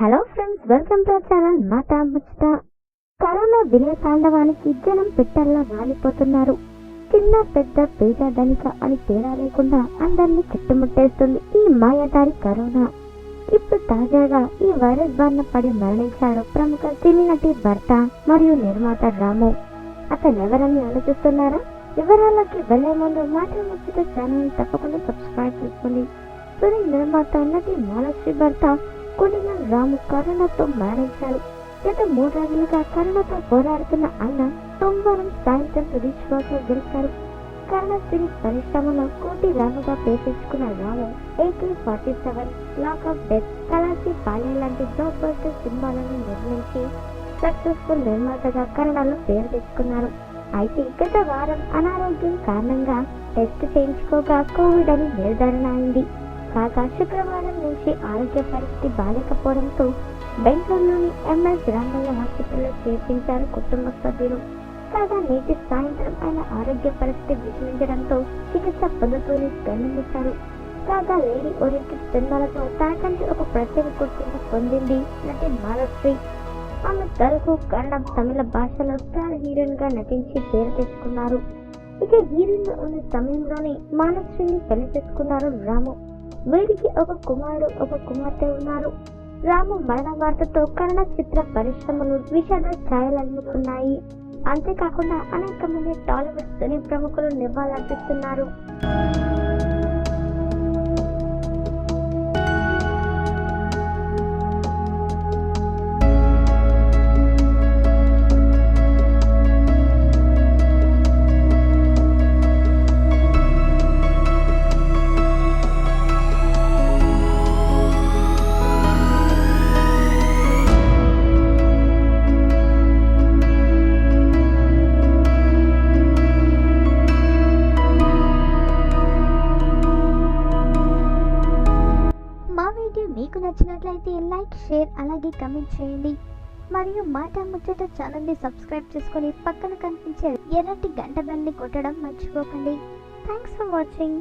Hello friends welcome to channel Maata Muchata corona విలయ తాండవానికి జనం పిట్టల్లా రాలిపోతున్నారు. చిన్న పెద్ద పేద ధనిక అని తేడా లేకుండా అందరినీ చుట్టుముట్టేస్తుంది ఈ మాయదారి కరోనా. ఇప్పుడు తాజాగా ఈ వైరస్ బారిన పడి మరణించాడు ప్రముఖ సినీ నటి భర్త మరియు నిర్మాత రాము. అతను ఎవరని ఆలోచిస్తున్నారా? వివరాలకి వెళ్ళే ముందు మాట ముచ్చట ఛానల్ తప్పకుండా సబ్స్క్రైబ్ చేసుకోండి. సునీ నిర్మాత నటి మహాలక్ష్మి భర్త కొనిగల్ రాము కరోనాతో మరణించారు గత మూడు రోజులుగా కరోనాతో పోరాడుతున్న అన్న సోమవారం సాయంత్రం తుదిశ్వాస గెలిచారు. కరోనా సిరి పరిశ్రమలో కోటి రాముగా పేరు Ramu AK forty seven lock of death khalasi పాలే లాంటి బ్లాక్ బస్టర్ సినిమాలను నిర్మించి సక్సెస్ఫుల్ నిర్మాతగా కన్నడలో పేరు తెచ్చుకున్నారు. అయితే గత వారం అనారోగ్యం కారణంగా టెస్ట్ చేయించుకోగా కోవిడ్ అని నిర్ధారణ అయింది. కాగా శుక్రవారం నుంచి ఆరోగ్య పరిస్థితి బాలేకపోవడంతో బెంగళూరులోని ఎంఎస్ రామయ్య హాస్పిటల్లో చేర్పించారు కుటుంబ సభ్యులు. కాగా నేటి సాయంత్రం ఆయన ఆరోగ్య పరిస్థితి విషమించడంతో చికిత్స పొందుతూనే స్పందించారు కాగా లేడీ ఓరియంటెడ్ సినిమాలతో తనకంటే ఒక ప్రత్యేక గుర్తింపు పొందింది నటి మాధవశ్రీ ఆమె తెలుగు కన్నడం తమిళ భాషలో స్టార్ హీరోయిన్గా నటించి పేరు తెచ్చుకున్నారు. ఇక హీరోయిన్ ఉన్న సమయంలోనే మానశ్రీని పెళ్ళి చేసుకున్నారు రాము. వీరికి ఒక కుమారుడు ఒక కుమార్తె ఉన్నారు. రాము మరణ వార్తతో కన్నడ చిత్ర పరిశ్రమలు విషాద ఛాయలు అంతేకాకుండా అనేక మంది టాలీవుడ్ సినీ ప్రముఖులు నివాళులర్పిస్తున్నారు. నచ్చినట్లయితే లైక్ షేర్ అలాగే కమెంట్ చేయండి. మరియు మాట ముచ్చట ఛానల్ని సబ్స్క్రైబ్ చేసుకొని పక్కన కనిపించే ఎర్రటి గంట బెల్ని కొట్టడం మర్చిపోకండి. Thanks for watching